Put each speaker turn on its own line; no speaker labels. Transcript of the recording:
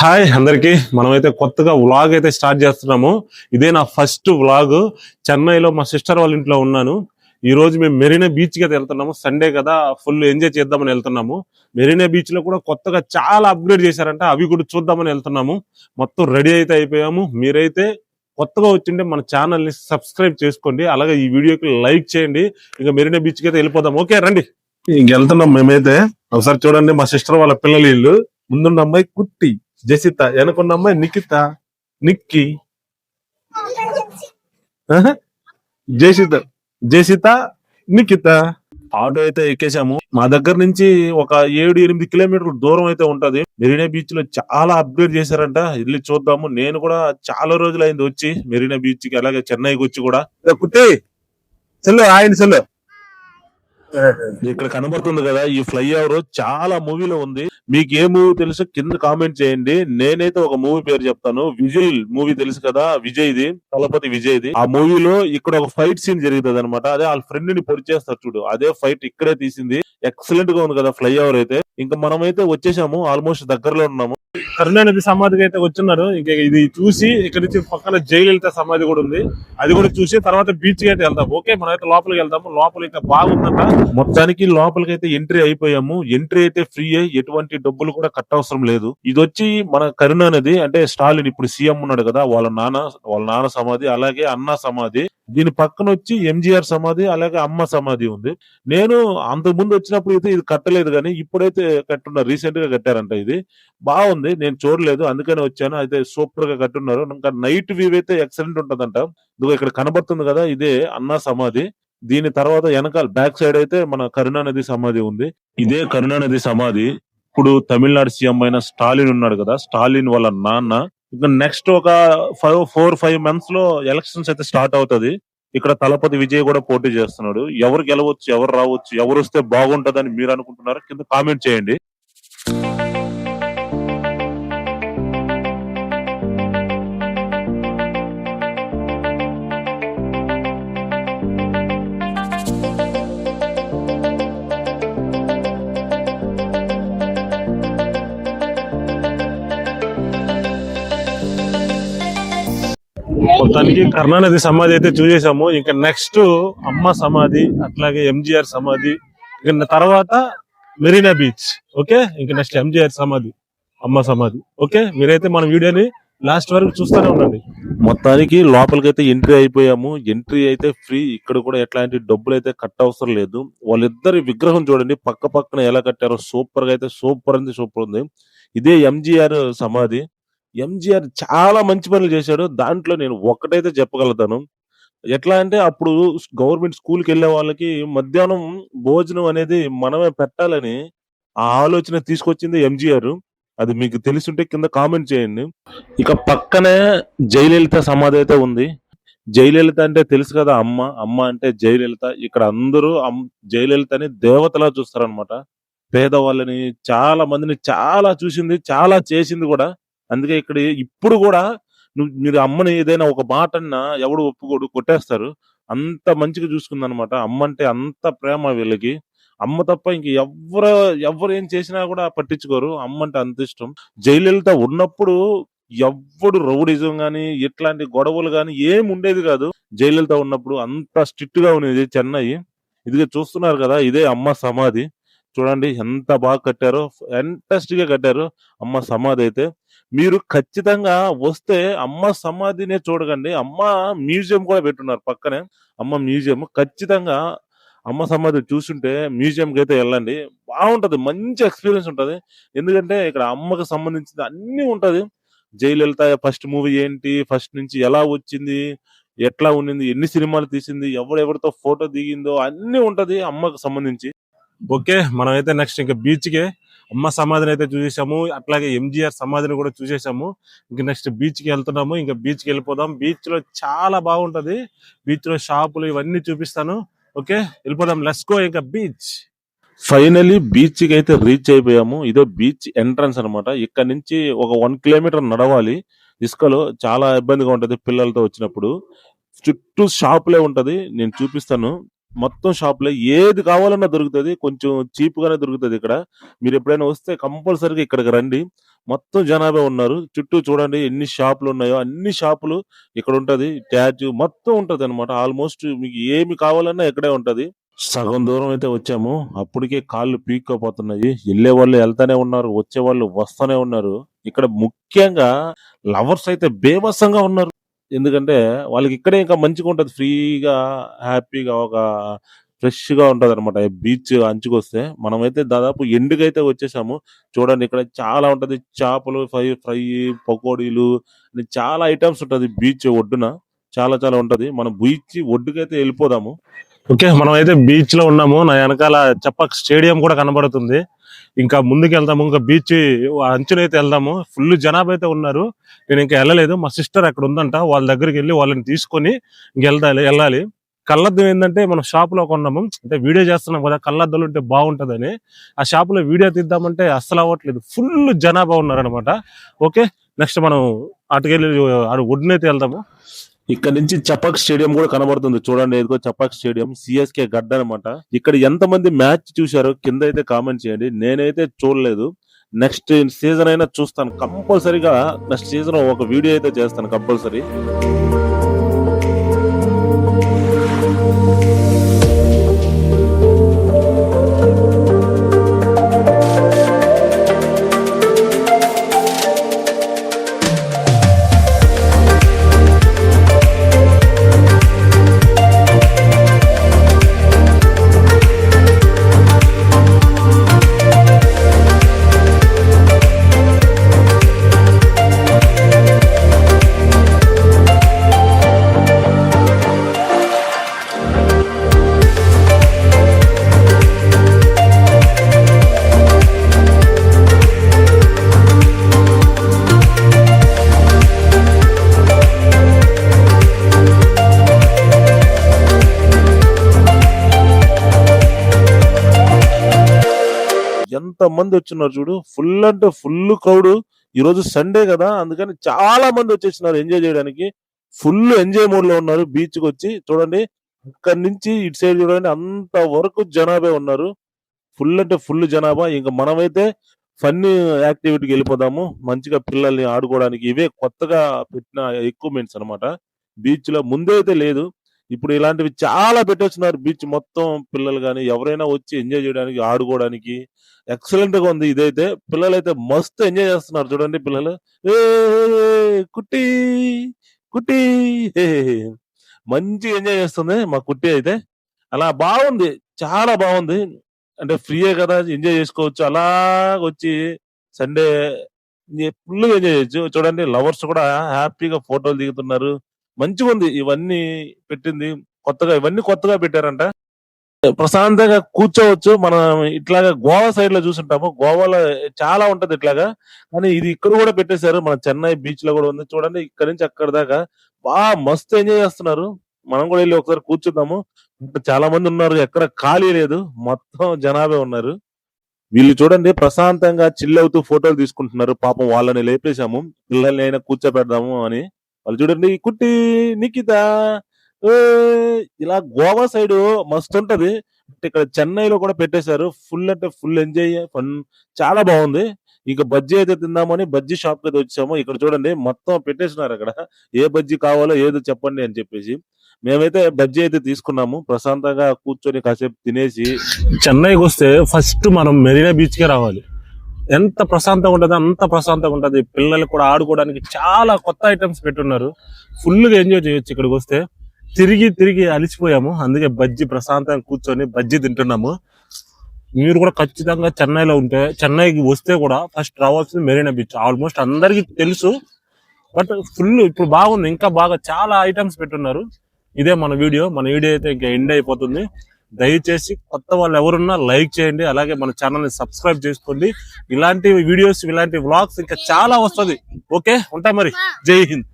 Hi అందరికి. మనమైతే కొత్తగా వ్లాగ్ అయితే స్టార్ట్ చేస్తున్నాము. ఇదే నా ఫస్ట్ వ్లాగ్. చెన్నైలో మా సిస్టర్ వాళ్ళ ఇంట్లో ఉన్నాను. ఈ రోజు మేము మెరీనా బీచ్కి అయితే వెళ్తున్నాము. సండే కదా ఫుల్ ఎంజాయ్ చేద్దామని వెళ్తున్నాము. మెరీనా బీచ్లో కూడా కొత్తగా చాలా అప్గ్రేడ్ చేశారంట. అవి కూడా చూద్దామని వెళ్తున్నాము. మొత్తం రెడీ అయితే అయిపోయాము. మీరైతే కొత్తగా వచ్చింటే మన ఛానల్ని సబ్స్క్రైబ్ చేసుకోండి. అలాగే ఈ వీడియోకి లైక్ చేయండి. ఇంకా మెరీనా బీచ్కి అయితే వెళ్ళిపోదాం. ఓకే రండి. ఇంక వెళ్తున్నాం మేమైతే. ఒకసారి చూడండి మా సిస్టర్ వాళ్ళ పిల్లలు ఇల్లు ముందున్న అమ్మాయి కుట్టి. జసిత వెనకున్న అమ్మాయి నిఖిత నిక్కి. జసిత జసిత నిఖిత. ఆటో అయితే ఎక్కేసాము. మా దగ్గర నుంచి ఒక ఏడు ఎనిమిది కిలోమీటర్ల దూరం అయితే ఉంటది. మెరీనా బీచ్లో చాలా అప్గ్రేడ్ చేశారంట. వెళ్ళి చూద్దాము. నేను కూడా చాలా రోజులు అయింది వచ్చి మెరీనా బీచ్కి అలాగే చెన్నైకి వచ్చి కూడా. కుట్టి చెల్లు ఆయన చెల్లు ఇక్కడ కనబడుతుంది కదా ఈ ఫ్లై ఓవర్ చాలా మూవీలో ఉంది. మీకు ఏ మూవీ తెలుసు కింద కామెంట్ చేయండి. నేనైతే ఒక మూవీ పేరు చెప్తాను. విజయ్ మూవీ తెలుసు కదా విజయ్ ది తలపతి విజయ్ ది ఆ మూవీలో ఇక్కడ ఒక ఫైట్ సీన్ జరుగుతుంది అనమాట అదే వాళ్ళ ఫ్రెండ్ని పొడి చేస్తారు చూడు. అదే ఫైట్ ఇక్కడే తీసింది. ఎక్సలెంట్గా ఉంది కదా ఫ్లై ఓవర్ అయితే. ఇంకా మనమైతే వచ్చేసాము. ఆల్మోస్ట్ దగ్గరలో ఉన్నాము. కరుణానిధి సమాధికి అయితే వచ్చున్నారు. ఇంకా ఇది చూసి ఇక్కడ నుంచి పక్కన జయలలిత సమాధి కూడా ఉంది. అది కూడా చూసి తర్వాత బీచ్కి అయితే వెళ్దాం ఓకే మనం అయితే లోపలికి వెళ్దాము. లోపల అయితే బాగుందంట. మొత్తానికి లోపలికి అయితే ఎంట్రీ అయిపోయాము. ఎంట్రీ అయితే ఫ్రీ ఎటువంటి డబ్బులు కూడా కట్ట అవసరం లేదు. ఇది వచ్చి మన కరుణానిధి అంటే స్టాలిన్ ఇప్పుడు సీఎం ఉన్నాడు కదా వాళ్ళ నాన్న వాళ్ళ నాన్న సమాధి అలాగే అన్న సమాధి. దీని పక్కన వచ్చి ఎంజీఆర్ సమాధి అలాగే అమ్మ సమాధి ఉంది. నేను అంతకు ముందు వచ్చినప్పుడు అయితే ఇది కట్టలేదు కానీ ఇప్పుడైతే కట్టున్నారు. రీసెంట్గా కట్టారంట ఇది. బాగుంది. నేను చూడలేదు అందుకని వచ్చాను. అయితే సూపర్గా కట్టున్నారు. ఇంకా నైట్ వ్యూ అయితే ఎక్సలెంట్ ఉంటదంట. ఇదిగో ఇక్కడ కనబడుతుంది కదా ఇదే అన్న సమాధి. దీని తర్వాత వెనకాల బ్యాక్ సైడ్ అయితే మన కరుణానది సమాధి ఉంది. ఇదే కరుణానది సమాధి. ఇప్పుడు తమిళనాడు సీఎం అయిన స్టాలిన్ ఉన్నాడు కదా స్టాలిన్ వాళ్ళ నాన్న. ఇంకా నెక్స్ట్ ఒక ఫైవ్ ఫోర్ ఫైవ్ మంత్స్లో ఎలక్షన్స్ అయితే స్టార్ట్ అవుతది. ఇక్కడ తలపతి విజయ్ కూడా పోటీ చేస్తున్నాడు. ఎవరు గెలవచ్చు ఎవరు రావచ్చు ఎవరు వస్తే బాగుంటదని మీరు అనుకుంటున్నారు? కింద కామెంట్ చేయండి. మొత్తానికి కరుణానిధి సమాధి అయితే చూసేసాము ఇంకా నెక్స్ట్ అమ్మ సమాధి అట్లాగే ఎంజిఆర్ సమాధి ఇంకా తర్వాత మెరీనా బీచ్. ఓకే? ఇంకా నెక్స్ట్ ఎంజిఆర్ సమాధి అమ్మ సమాధి. ఓకే? మీరైతే మన వీడియోని లాస్ట్ వరకు చూస్తూనే ఉండండి. మొత్తానికి లోపలికైతే ఎంట్రీ అయిపోయాము. ఎంట్రీ అయితే ఫ్రీ ఇక్కడ కూడా ఎట్లాంటి డబ్బులు అయితే కట్ట అవసరం లేదు. వాళ్ళిద్దరి విగ్రహం చూడండి. పక్క పక్కన ఎలా కట్టారో సూపర్గా అయితే సూపర్ ఉంది సూపర్ ఉంది. ఇదే ఎంజిఆర్ సమాధి. ఎంజీఆర్ చాలా మంచి పనులు చేశాడు. దాంట్లో నేను ఒక్కటైతే చెప్పగలుగుతాను. ఎట్లా అంటే అప్పుడు గవర్నమెంట్ స్కూల్కి వెళ్ళే వాళ్ళకి మధ్యాహ్నం భోజనం అనేది మనమే పెట్టాలని ఆ ఆలోచన తీసుకొచ్చింది ఎంజీఆర్ అది మీకు తెలుసుంటే కింద కామెంట్ చేయండి. ఇక పక్కనే జయలలిత సమాధి అయితే ఉంది. జయలలిత అంటే తెలుసు కదా అమ్మ. అమ్మ అంటే జయలలిత. ఇక్కడ అందరూ జయలలితని దేవతలా చూస్తారనమాట పేదవాళ్ళని చాలా మందిని చాలా చూసింది చాలా చేసింది కూడా. అందుకే ఇక్కడ ఇప్పుడు కూడా నువ్వు మీరు అమ్మని ఏదైనా ఒక మాట అన్నా ఎవడు ఒప్పుకోడు కొట్టేస్తారు. అంత మంచిగా చూసుకుందనమాట. అమ్మ అంటే అంత ప్రేమ వీళ్ళకి. అమ్మ తప్ప ఇంక ఎవరు ఎవరు ఏం చేసినా కూడా పట్టించుకోరు. అమ్మ అంటే అంత ఇష్టం. జయలలిత ఉన్నప్పుడు ఎవ్వడు రౌడిజం గాని ఇట్లాంటి గొడవలు గాని ఏం ఉండేది కాదు. జయలలిత ఉన్నప్పుడు అంత స్ట్రిక్ట్గా ఉండేది చెన్నై. ఇదిగా చూస్తున్నారు కదా ఇదే అమ్మ సమాధి. చూడండి ఎంత బాగా కట్టారో ఫెంటాస్టిక్గా కట్టారు అమ్మ సమాధి అయితే. మీరు ఖచ్చితంగా వస్తే అమ్మ సమాధినే చూడకండి. అమ్మ మ్యూజియం కూడా పెట్టున్నారు పక్కనే. అమ్మ మ్యూజియం. ఖచ్చితంగా అమ్మ సమాధి చూస్తుంటే మ్యూజియం కి అయితే వెళ్ళండి. బాగుంటది. మంచి ఎక్స్పీరియన్స్ ఉంటది. ఎందుకంటే ఇక్కడ అమ్మకు సంబంధించింది అన్ని ఉంటది. జయలలిత ఫస్ట్ మూవీ ఏంటి? ఫస్ట్ నుంచి ఎలా వచ్చింది? ఎట్లా ఉండింది? ఎన్ని సినిమాలు తీసింది? ఎవరెవరితో ఫోటో దిగిందో అన్ని ఉంటుంది అమ్మకు సంబంధించి. ఓకే మనం అయితే నెక్స్ట్ ఇంకా బీచ్కే అమ్మ సమాధిని అయితే చూసేసాము. అట్లాగే ఎంజీఆర్ సమాధిని కూడా చూసేసాము. ఇంకా నెక్స్ట్ బీచ్కి వెళ్తున్నాము. ఇంకా బీచ్కి వెళ్ళిపోదాం. బీచ్లో చాలా బాగుంటది. బీచ్లో షాపులు ఇవన్నీ చూపిస్తాను. ఓకే? వెళ్ళిపోదాం. లెస్కో ఇంకా బీచ్ ఫైనలీ బీచ్కి అయితే రీచ్ అయిపోయాము. ఇదో బీచ్ ఎంట్రన్స్ అన్నమాట. ఇక్కడ నుంచి ఒక వన్ కిలోమీటర్ నడవాలి. ఇసుకలో చాలా ఇబ్బందిగా ఉంటది పిల్లలతో వచ్చినప్పుడు. చుట్టూ షాపులే ఉంటది. నేను చూపిస్తాను. మొత్తం షాప్లో ఏది కావాలన్నా దొరుకుతది. కొంచెం చీప్ గానే దొరుకుతది ఇక్కడ. మీరు ఎప్పుడైనా వస్తే కంపల్సరీగా ఇక్కడికి రండి.
మొత్తం జనాభా ఉన్నారు. చుట్టూ చూడండి ఎన్ని షాపులు ఉన్నాయో. అన్ని షాపులు ఇక్కడ ఉంటది. ట్యాచు మొత్తం ఉంటది అనమాట ఆల్మోస్ట్ మీకు ఏమి కావాలన్నా ఇక్కడే ఉంటది. సగం దూరం అయితే వచ్చాము. అప్పటికే కాళ్ళు పీక్కపోతున్నాయి. వెళ్ళే వాళ్ళు వెళ్తానే ఉన్నారు. వచ్చే వాళ్ళు వస్తానే ఉన్నారు. ఇక్కడ ముఖ్యంగా లవర్స్ అయితే బేభత్సంగా ఉన్నారు. ఎందుకంటే వాళ్ళకి ఇక్కడే ఇంకా మంచిగా ఉంటది. ఫ్రీగా హ్యాపీగా ఒక ఫ్రెష్గా అనమాట బీచ్ అంచుకొస్తే మనమైతే దాదాపు ఎండుకైతే వచ్చేసాము. చూడండి ఇక్కడ చాలా ఉంటది. చేపలు ఫ్రై ఫ్రై పకోడీలు చాలా ఐటమ్స్ ఉంటది బీచ్ ఒడ్డున. చాలా చాలా ఉంటది. మనం బీచ్ ఒడ్డుకైతే వెళ్ళిపోదాము.
ఓకే మనం అయితే బీచ్లో ఉన్నాము. నా వెనకాల చెప్పక్ స్టేడియం కూడా కనబడుతుంది. ఇంకా ముందుకు వెళ్దాము ఇంకా బీచ్ అంచునైతే వెళ్దాము. ఫుల్ జనాభా అయితే ఉన్నారు. నేను ఇంకా వెళ్ళలేదు. మా సిస్టర్ అక్కడ ఉందంట. వాళ్ళ దగ్గరికి వెళ్ళి వాళ్ళని తీసుకొని ఇంకెళ్దాలి వెళ్ళాలి. కళ్ళద్దం ఏంటంటే మనం షాప్లో కొన్నాము. అంటే వీడియో చేస్తున్నాం కదా కళ్ళద్దలు ఉంటే బాగుంటదని. ఆ షాప్లో వీడియో తీద్దామంటే అస్సలు అవ్వట్లేదు. ఫుల్ జనాభా ఉన్నారనమాట ఓకే నెక్స్ట్ మనం అటుకెళ్ళి అటు ఒడ్డునైతే వెళ్దాము.
ఇక్కడ నుంచి చపాక్ స్టేడియం కూడా కనబడుతుంది. చూడండి ఏదో చపాక్ స్టేడియం సిఎస్కే గడ్డ అనమాట ఇక్కడ ఎంత మంది మ్యాచ్ చూశారో కింద అయితే కామెంట్ చేయండి. నేనైతే చూడలేదు. నెక్స్ట్ సీజన్ అయినా చూస్తాను. కంపల్సరీగా నెక్స్ట్ సీజన్ ఒక వీడియో అయితే చేస్తాను కంపల్సరీ. ఎంత మంది వచ్చినారు చూడు? ఫుల్ అంటే ఫుల్ క్రౌడ్ ఈ రోజు సండే కదా అందుకని చాలా మంది వచ్చేసినారు ఎంజాయ్ చేయడానికి. ఫుల్ ఎంజాయ్ మోడ్లో ఉన్నారు బీచ్కి వచ్చి. చూడండి అక్కడి నుంచి ఇటు సైడ్ చూడండి అంత వరకు జనాభా ఉన్నారు. ఫుల్ అంటే ఫుల్ జనాభా. ఇంకా మనమైతే ఫన్ యాక్టివిటీకి వెళ్ళిపోదాము. మంచిగా పిల్లల్ని ఆడుకోవడానికి ఇవే కొత్తగా పెట్టిన ఎక్విప్మెంట్స్ అన్నమాట. బీచ్లో ముందే అయితే లేదు. ఇప్పుడు ఇలాంటివి చాలా పెట్టొచ్చినారు. బీచ్ మొత్తం పిల్లలు కానీ ఎవరైనా వచ్చి ఎంజాయ్ చేయడానికి ఆడుకోవడానికి ఎక్సలెంట్గా ఉంది ఇదైతే. పిల్లలు అయితే మస్తు ఎంజాయ్ చేస్తున్నారు చూడండి పిల్లలు. ఏ కుట్టి కుట్టి మంచి ఎంజాయ్ చేస్తుంది మా కుట్టి అయితే. అలా బాగుంది. చాలా బాగుంది. అంటే ఫ్రీయే కదా ఎంజాయ్ చేసుకోవచ్చు. అలా వచ్చి సండే ఫుల్ ఎంజాయ్ చేయొచ్చు. చూడండి లవర్స్ కూడా హ్యాపీగా ఫోటోలు దిగుతున్నారు. మంచిగా ఉంది ఇవన్నీ పెట్టింది. కొత్తగా ఇవన్నీ కొత్తగా పెట్టారంట. ప్రశాంతంగా కూర్చోవచ్చు. మనం ఇట్లాగా గోవా సైడ్లో చూసుంటాము. గోవాలో చాలా ఉంటది ఇట్లాగా. కానీ ఇది ఇక్కడ కూడా పెట్టేశారు. మన చెన్నై బీచ్లో కూడా ఉంది. చూడండి ఇక్కడ నుంచి అక్కడ దాకా బాగా మస్తు ఎంజాయ్ చేస్తున్నారు. మనం కూడా వెళ్ళి ఒకసారి కూర్చుందాము. చాలా మంది ఉన్నారు. ఎక్కడ ఖాళీ లేదు. మొత్తం జనాభా ఉన్నారు. వీళ్ళు చూడండి ప్రశాంతంగా చిల్ అవుతూ ఫోటోలు తీసుకుంటున్నారు. పాపం వాళ్ళని లేపేశాము. పిల్లల్ని అయినా కూర్చోబెడదాము అని. వాళ్ళు చూడండి కుట్టి నిఖిత. ఇలా గోవా సైడ్ మస్తు ఉంటది. ఇక్కడ చెన్నైలో కూడా పెట్టేశారు. ఫుల్ అంటే ఫుల్ ఎంజాయ్ ఫన్ చాలా బాగుంది. ఇక బజ్జీ అయితే తిందామని బజ్జీ షాప్ అయితే వచ్చాము. ఇక్కడ చూడండి మొత్తం పెట్టేసినారు అక్కడ. ఏ బజ్జీ కావాలో ఏదో చెప్పండి అని చెప్పేసి. మేమైతే బజ్జీ అయితే తీసుకున్నాము. ప్రశాంతంగా కూర్చొని కాసేపు తినేసి.
చెన్నైకి వస్తే ఫస్ట్ మనం మెరీనా బీచ్ కే రావాలి. ఎంత ప్రశాంతంగా ఉంటుందో అంత ప్రశాంతంగా ఉంటది. పిల్లలు కూడా ఆడుకోవడానికి చాలా కొత్త ఐటమ్స్ పెట్టున్నారు. ఫుల్గా ఎంజాయ్ చేయొచ్చు ఇక్కడికి వస్తే. తిరిగి తిరిగి అలిసిపోయాము. అందుకే బజ్జీ ప్రశాంతంగా కూర్చొని బజ్జీ తింటున్నాము. మీరు కూడా ఖచ్చితంగా చెన్నైలో ఉంటే చెన్నైకి వస్తే కూడా ఫస్ట్ రావాల్సింది మెరీనా బీచ్. ఆల్మోస్ట్ అందరికీ తెలుసు. బట్ ఫుల్ ఇప్పుడు బాగుంది. ఇంకా బాగా చాలా ఐటమ్స్ పెట్టున్నారు. ఇదే మన వీడియో. మన వీడియో అయితే ఇంకా ఎండ్ అయిపోతుంది. దయచేసి కొత్త వాళ్ళు ఎవరున్నా లైక్ చేయండి అలాగే మన ఛానల్ని సబ్స్క్రైబ్ చేసుకోండి. ఇలాంటి వీడియోస్ ఇలాంటి వ్లాగ్స్ ఇంకా చాలా వస్తది. ఓకే? ఉంటా మరి. జై హింద్.